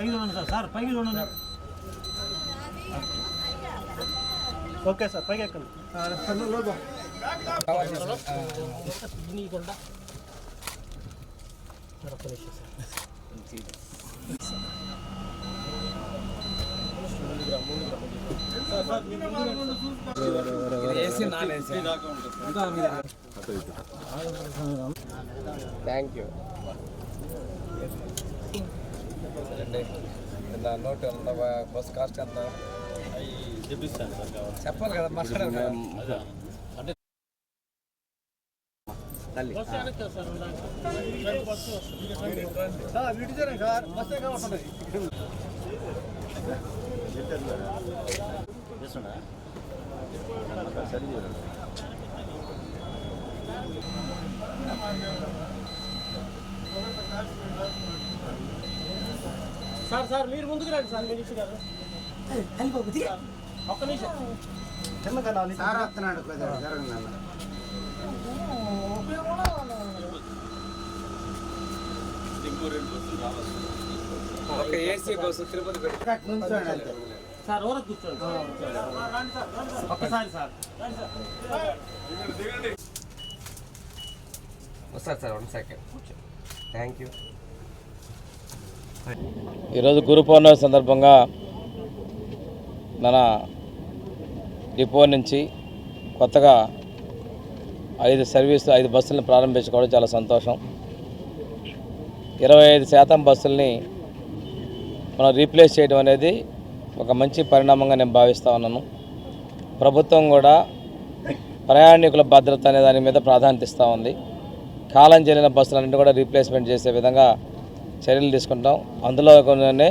పైకి చూడండి sir sir పైకి చూడండి ఓకే సార్ పైకి ఎక్కండి. థ్యాంక్ యూ సరే ఎంత నోట్ ఎంత బస్ కాస్ట్ ఎంత? చెప్పాలి కదా మాట్లాడాలి కదా. తల్లి. బస్సు సార్ సార్ మీరు ముందుకు రండి సార్ మినిషి గారు ఒక్క నిమిషం. సార్ వస్తున్నాడు జరగండి అన్న. ఒక ఏసీ బస్సు తిరుపతి సార్ ఓరకు కూర్చోండి. ఒక్కసారి సార్. వస్తారు sir one second. Thank you ఈరోజు గురు పౌర్ణమి సందర్భంగా మన డిపో నుంచి కొత్తగా ఐదు సర్వీస్ ఐదు బస్సులను ప్రారంభించుకోవడం చాలా సంతోషం. ఇరవై ఐదు శాతం బస్సుల్ని మనం రీప్లేస్ చేయడం అనేది ఒక మంచి పరిణామంగా నేను భావిస్తూ ఉన్నాను. ప్రభుత్వం కూడా ప్రయాణికుల భద్రత అనే దాని మీద ప్రాధాన్యత ఇస్తూ ఉంది. కాలం జరిగిన బస్సులన్నింటి కూడా రీప్లేస్మెంట్ చేసే విధంగా చర్యలు తీసుకుంటాం. అందులో కొన్ని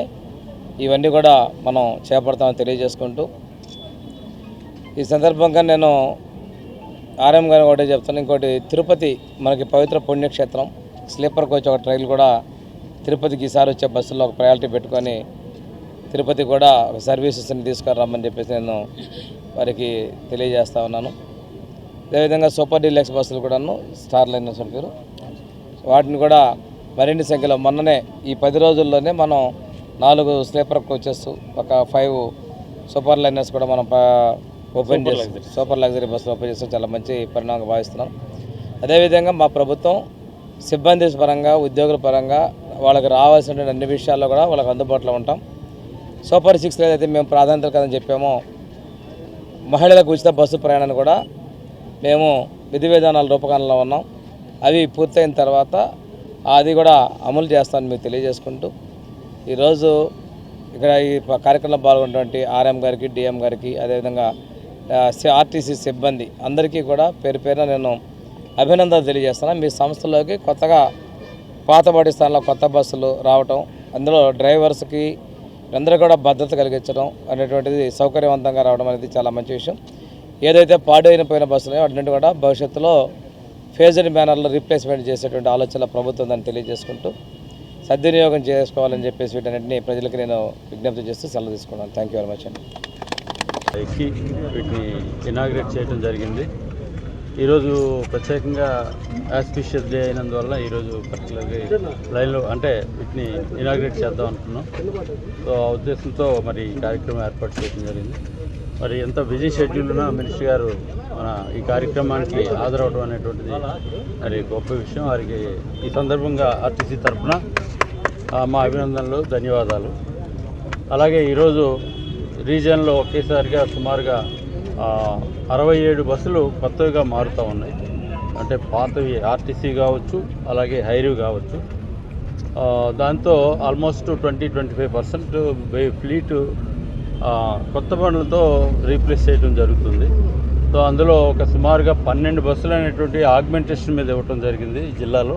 ఇవన్నీ కూడా మనం చేపడతామని తెలియజేసుకుంటూ ఈ సందర్భంగా నేను ఆర్ఎం గారిని ఒకటే చెప్తాను. ఇంకోటి తిరుపతి మనకి పవిత్ర పుణ్యక్షేత్రం. స్లీపర్ కోచ్ ఒక ట్రైల్ కూడా తిరుపతికి ఈసారి వచ్చే బస్సుల్లో ఒక ప్రయారిటీ పెట్టుకొని తిరుపతి కూడా ఒక సర్వీసెస్ని తీసుకురమ్మని చెప్పేసి నేను వారికి తెలియజేస్తా ఉన్నాను. అదేవిధంగా సూపర్ డీలక్స్ బస్సులు కూడాను స్టార్ లైన్ పేరు. వాటిని కూడా మరిన్ని సంఖ్యలో మొన్ననే ఈ పది రోజుల్లోనే మనం నాలుగు స్లీపర్ కోచెస్ ఒక ఫైవ్ సూపర్ లైనర్స్ కూడా మనం ఓపెన్ చేసి సూపర్ లగ్జరీ బస్సులు ఓపెన్ చేస్తే చాలా మంచి పరిణామంగా భావిస్తున్నాం. అదేవిధంగా మా ప్రభుత్వం సిబ్బంది పరంగా ఉద్యోగుల పరంగా వాళ్ళకి రావాల్సిన అన్ని విషయాల్లో కూడా వాళ్ళకి అందుబాటులో ఉంటాం. సూపర్ సిక్స్లో ఏదైతే మేము ప్రాధాన్యత కదని చెప్పామో మహిళలకు ఉచిత బస్సు ప్రయాణాన్ని కూడా మేము విధి విధానాల రూపకల్పనలో ఉన్నాం. అవి పూర్తయిన తర్వాత అది కూడా అమలు చేస్తానని మీకు తెలియజేసుకుంటూ ఈరోజు ఇక్కడ ఈ కార్యక్రమంలో పాల్గొన్నటువంటి ఆర్ఎం గారికి డిఎం గారికి అదేవిధంగా సి- ఆర్టీసీ సిబ్బంది అందరికీ కూడా పేరు పేరున నేను అభినందనలు తెలియజేస్తున్నాను మీ సంస్థలోకి కొత్తగా పాతబడి స్థానంలో కొత్త బస్సులు రావటం అందులో డ్రైవర్స్కి అందరూ కూడా భద్రత కలిగించడం అనేటువంటిది సౌకర్యవంతంగా రావడం అనేది చాలా మంచి విషయం. ఏదైతే పాడైన పోయిన బస్సులు అన్నింటి కూడా భవిష్యత్తులో ఫేజర్ బ్యానర్లో రీప్లేస్మెంట్ చేసేటువంటి ఆలోచన ప్రభుత్వం దాన్ని తెలియజేసుకుంటూ సద్వినియోగం చేసుకోవాలని చెప్పేసి వీటన్నింటినీ ప్రజలకు నేను విజ్ఞప్తి చేస్తూ సెలవు తీసుకున్నాను. థ్యాంక్ యూ వెరీ మచ్ అండి ఎక్కి వీటిని ఇనాగ్రేట్ చేయడం జరిగింది. ఈరోజు ప్రత్యేకంగా ఆస్పిషియస్ డే అయినందువల్ల ఈరోజు పర్టికులర్గా లైన్లో అంటే వీటిని ఇనాగ్రేట్ చేద్దాం అనుకున్నాం. సో ఆ ఉద్దేశంతో మరి కార్యక్రమం ఏర్పాటు చేయడం జరిగింది. మరి ఎంత బిజీ షెడ్యూల్ ఉన్నా మినిస్టర్ గారు మన ఈ కార్యక్రమానికి హాజరవడం అనేటువంటిది మరి గొప్ప విషయం. వారికి ఈ సందర్భంగా ఆర్టీసీ తరఫున మా అభినందనలు ధన్యవాదాలు. అలాగే ఈరోజు రీజియన్లో ఒకేసారిగా సుమారుగా అరవై ఏడు బస్సులు కొత్తవిగా మారుతూ ఉన్నాయి. అంటే పాతవి ఆర్టీసీ కావచ్చు అలాగే హైరీ కావచ్చు. దాంతో almost twenty twenty five percent fleet కొత్త బండ్లతో రీప్లేస్ చేయడం జరుగుతుంది. సో అందులో ఒక సుమారుగా పన్నెండు బస్సులు అనేటువంటి ఆగ్మెంటేషన్ మీద ఇవ్వటం జరిగింది జిల్లాలో.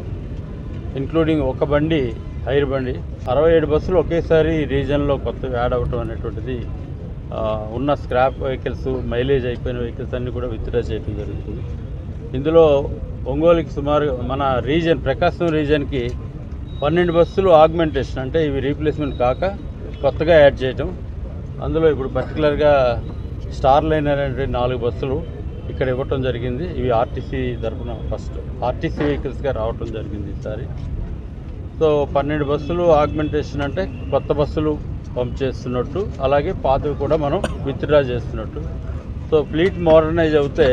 ఇంక్లూడింగ్ ఒక బండి హైర్ బండి. అరవై ఏడు బస్సులు ఒకేసారి రీజన్లో కొత్తగా యాడ్ అవ్వటం అనేటువంటిది ఉన్న స్క్రాప్ వెహికల్స్ మైలేజ్ అయిపోయిన వెహికల్స్ అన్నీ కూడా విత్డ్రా చేయడం జరుగుతుంది. ఇందులో ఒంగోలుకి సుమారు మన రీజన్ ప్రకాశం రీజన్కి పన్నెండు బస్సులు ఆగ్మెంటేషన్ అంటే ఇవి రీప్లేస్మెంట్ కాక కొత్తగా యాడ్ చేయటం. అందులో ఇప్పుడు పర్టికులర్గా స్టార్ లైన్ అనేటువంటి నాలుగు బస్సులు ఇక్కడ ఇవ్వటం జరిగింది. ఇవి ఆర్టీసీ తరఫున ఫస్ట్ ఆర్టీసీ వెహికల్స్గా రావటం జరిగింది ఈసారి. సో పన్నెండు బస్సులు ఆగ్మెంటేషన్ అంటే కొత్త బస్సులు పంప్ చేస్తున్నట్టు అలాగే పాతవి కూడా మనం విత్డ్రా చేస్తున్నట్టు. సో ఫ్లీట్ మోడర్నైజ్ అవుతే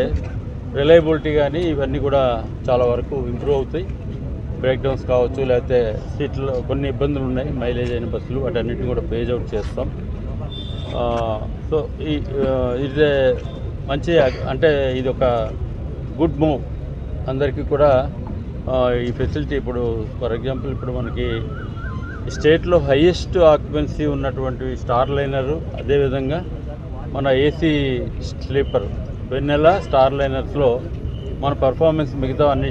రిలయబిలిటీ కానీ ఇవన్నీ కూడా చాలా వరకు ఇంప్రూవ్ అవుతాయి. బ్రేక్ డౌన్స్ కావచ్చు లేకపోతే సీట్లో కొన్ని ఇబ్బందులు ఉన్నాయి. మైలేజ్ అయిన బస్సులు వాటన్నిటిని కూడా పేజ్ అవుట్ చేస్తాం. సో ఈ ఇదే మంచి అంటే ఇది ఒక గుడ్ మూవ్. అందరికీ కూడా ఈ ఫెసిలిటీ ఇప్పుడు ఫర్ ఎగ్జాంపుల్ ఇప్పుడు మనకి స్టేట్లో హయ్యెస్ట్ ఆక్యుపెన్సీ ఉన్నటువంటి స్టార్ లైనరు అదేవిధంగా మన ఏసీ స్లీపర్. వెన్నెల స్టార్ లైనర్స్లో మన పర్ఫార్మెన్స్ మిగతా అన్ని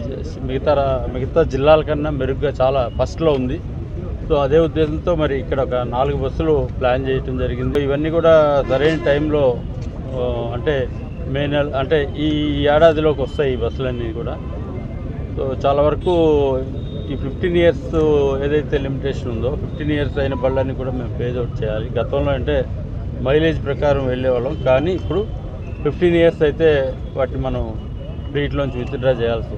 మిగతా మిగతా జిల్లాల కన్నా మెరుగ్గా చాలా ఫస్ట్లో ఉంది. సో అదే ఉద్దేశంతో మరి ఇక్కడ ఒక నాలుగు బస్సులు ప్లాన్ చేయటం జరిగింది. ఇవన్నీ కూడా సరైన టైంలో అంటే మే నెల అంటే ఈ ఏడాదిలోకి వస్తాయి ఈ బస్సులన్నీ కూడా. సో చాలా వరకు ఈ ఫిఫ్టీన్ ఇయర్స్ ఏదైతే లిమిటేషన్ ఉందో ఫిఫ్టీన్ ఇయర్స్ అయిన బళ్ళని కూడా మేము పేజ్ అవుట్ చేయాలి. గతంలో అంటే మైలేజ్ ప్రకారం వెళ్ళేవాళ్ళం కానీ ఇప్పుడు ఫిఫ్టీన్ ఇయర్స్ అయితే వాటిని మనం ఫ్రీట్లోంచి విత్డ్రా చేయాల్సి